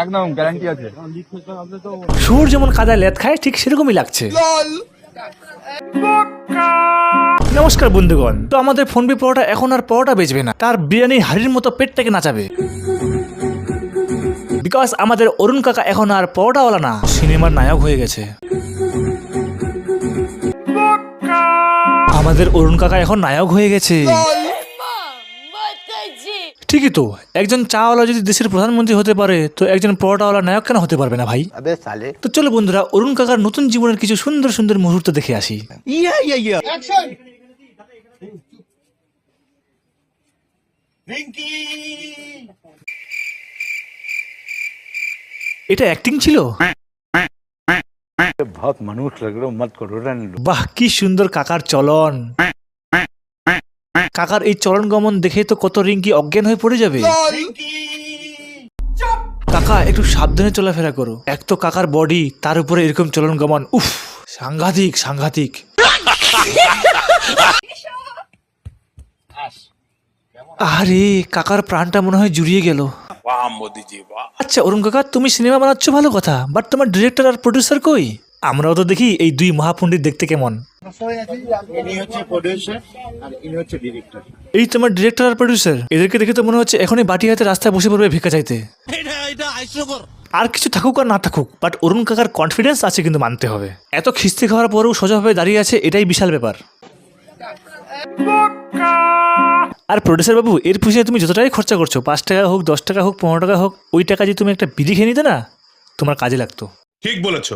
একদম গ্যারান্টি আছে। সুর যেমন কাদায় লেদ খায় ঠিক সেরকমই লাগছে। নমস্কার বন্ধুগণ। তো আমাদের ফোনপে পরোটা এখন আর পরোটা বেচবে না। তার বিরিয়ানি হাড়ির মতো পেটটাকে নাচাবে। বিকজ আমাদের অরুণ কাকা এখন আর পরোটাওয়ালা না সিনেমার নায়ক হয়ে গেছে। আমাদের অরুণ কাকা এখন নায়ক হয়ে গেছে। ঠিকই তো। একজন চাওয়ালা যদি দেশের প্রধানমন্ত্রী হতে পারে তো একজন পরোটাওয়ালা নায়ক কেন হতে পারবে না ভাই? তো চলো বন্ধুরা অরুণ কাকার নতুন জীবনের কিছু সুন্দর সুন্দর মুহূর্ত দেখে আসি। এটা অ্যাক্টিং ছিল? বাহ কি সুন্দর কাকার চলন। কাকার এই চলন গমন দেখে তো কত রিঙ্কি অজ্ঞান হয়ে পড়ে যাবে? কাকা একটু সাবধানে চলাফেরা করো। এক তো কাকার বডি তার উপরে এরকম চলন গমন। উফ সাংঘাতিক সাংঘাতিক। আরে কাকার প্রাণটা মনে হয় জুড়িয়ে গেল। আচ্ছা অরুণ কাকা তুমি সিনেমা বানাচ্ছ ভালো কথা বাট তোমার ডিরেক্টর আর প্রডিউসার কই? আমরাও তো দেখি এই দুই মহাপণ্ডিত দেখতে কেমন। ইনি হচ্ছে প্রডিউসার আর ইনি হচ্ছে ডিরেক্টর এই তোমার ডিরেক্টর আর প্রডিউসার এদেরকে দেখে তো মনে হচ্ছে এখনই বাটি হাতে রাস্তায় বসে পড়বে ভিক্ষা চাইতে। আর কিছু থাকুক আর না থাকুক বাট অরুণ কাকার কনফিডেন্স আছে কিন্তু মানতে হবে। এত খিস্তি খাওয়ার পরেও সোজাভাবে দাঁড়িয়ে আছে এটাই বিশাল ব্যাপার। আর প্রডিউসার বাবু এর পিছনে তুমি যতটাই খরচা করছ পাঁচ টাকা হোক দশ টাকা হোক পনেরো টাকা হোক ওই টাকা যদি তুমি একটা বিড়ি খেয়ে নিতে না? তোমার কাজে লাগতো। ঠিক বলেছ।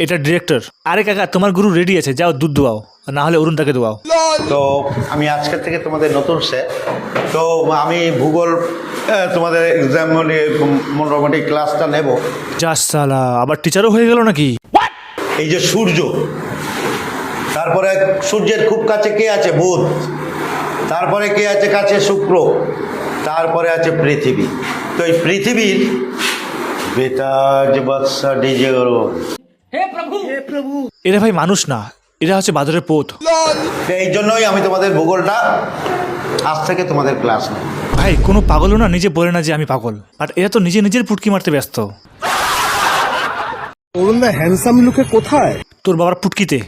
এটা ডিরেক্টর আরে কাকা তোমার গুরু রেডি আছে যাও দুধ দোয়াও না হলে অরুণটাকে দোয়াও। তো আমি আজকের থেকে তোমাদের নতুন স্যার তো আমি ভূগোল তোমাদের এক্সাম মোটামুটি ক্লাসটা নেব। যা সালা আবার টিচারও হয়ে গেল নাকি? এই যে সূর্য। তারপরে সূর্যের খুব কাছে কে আছে? বুধ। তারপরে কে আছে? কাছে শুক্র। তারপরে আছে পৃথিবী। তো এই পৃথিবীর বেতাজ বাদশা ডিজে এরা ভাই মানুষ না এরা হচ্ছে বাদরের পোত। তো এই জন্যই আমি তোমাদের ভূগোলটা আজ থেকে তোমাদের ক্লাস ভাই কোনো পাগলও না নিজে বলে না যে আমি পাগল। আর এরা তো নিজে নিজের পুটকি মারতে ব্যস্ত। অরুণদা হ্যান্ডসাম লুকে কোথায়? তোর বাবার পুটকিতে।